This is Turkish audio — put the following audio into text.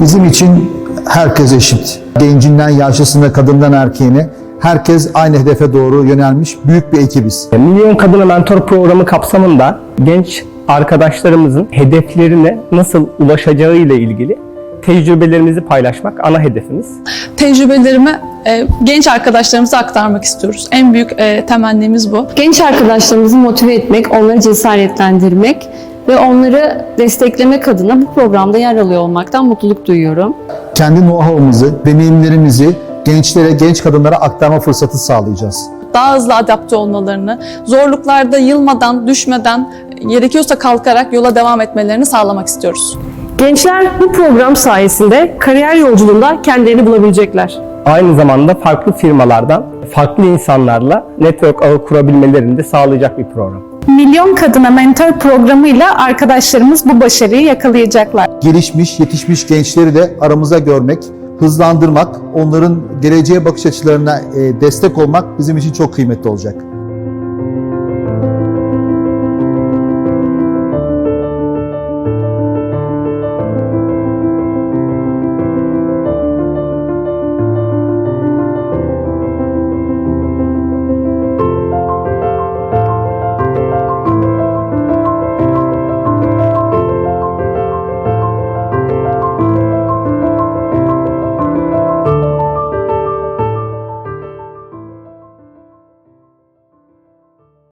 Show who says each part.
Speaker 1: Bizim için herkes eşit. Gencinden yaşlısına, kadından erkeğine herkes aynı hedefe doğru yönelmiş büyük bir ekibiz.
Speaker 2: Milyon Kadına Mentor Programı kapsamında genç arkadaşlarımızın hedeflerine nasıl ulaşacağı ile ilgili tecrübelerimizi paylaşmak ana hedefimiz.
Speaker 3: Tecrübelerimi e, genç arkadaşlarımıza aktarmak istiyoruz. En büyük e, temennimiz bu.
Speaker 4: Genç arkadaşlarımızı motive etmek, onları cesaretlendirmek ve onları desteklemek adına bu programda yer alıyor olmaktan mutluluk duyuyorum.
Speaker 1: Kendi know-how'ımızı, deneyimlerimizi gençlere, genç kadınlara aktarma fırsatı sağlayacağız.
Speaker 3: Daha hızlı adapte olmalarını, zorluklarda yılmadan, düşmeden, gerekiyorsa kalkarak yola devam etmelerini sağlamak istiyoruz.
Speaker 5: Gençler bu program sayesinde kariyer yolculuğunda kendilerini bulabilecekler.
Speaker 2: Aynı zamanda farklı firmalardan, farklı insanlarla network ağı kurabilmelerini de sağlayacak bir program.
Speaker 6: Milyon Kadına Mentor programıyla arkadaşlarımız bu başarıyı yakalayacaklar.
Speaker 1: Gelişmiş, yetişmiş gençleri de aramızda görmek, hızlandırmak, onların geleceğe bakış açılarına e, destek olmak bizim için çok kıymetli olacak.